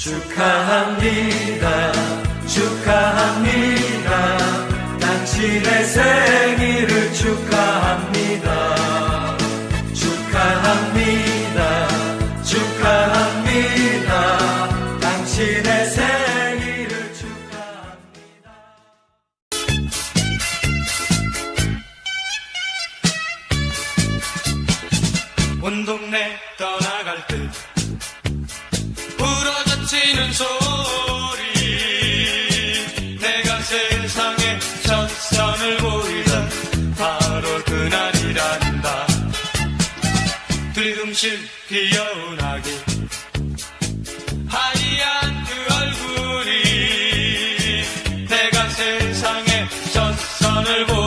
축하합니다. 축하합니다. 당신의 생일을 축하합니다. 축하합니다. 축하합니다. 당신의 생일을 축하합니다. 온 동네 떠나갈 때 부러져 조금씩 피어나고 하얀 그 얼굴이 내가 세상에 첫 선을 보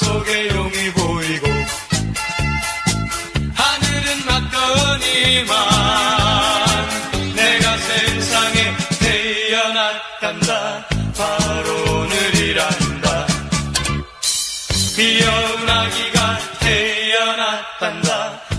속에 용이 보이고 하늘은 막더니만 내가 세상에 태어났단다. 바로 오늘이란다. 미연아기가 태어났단다.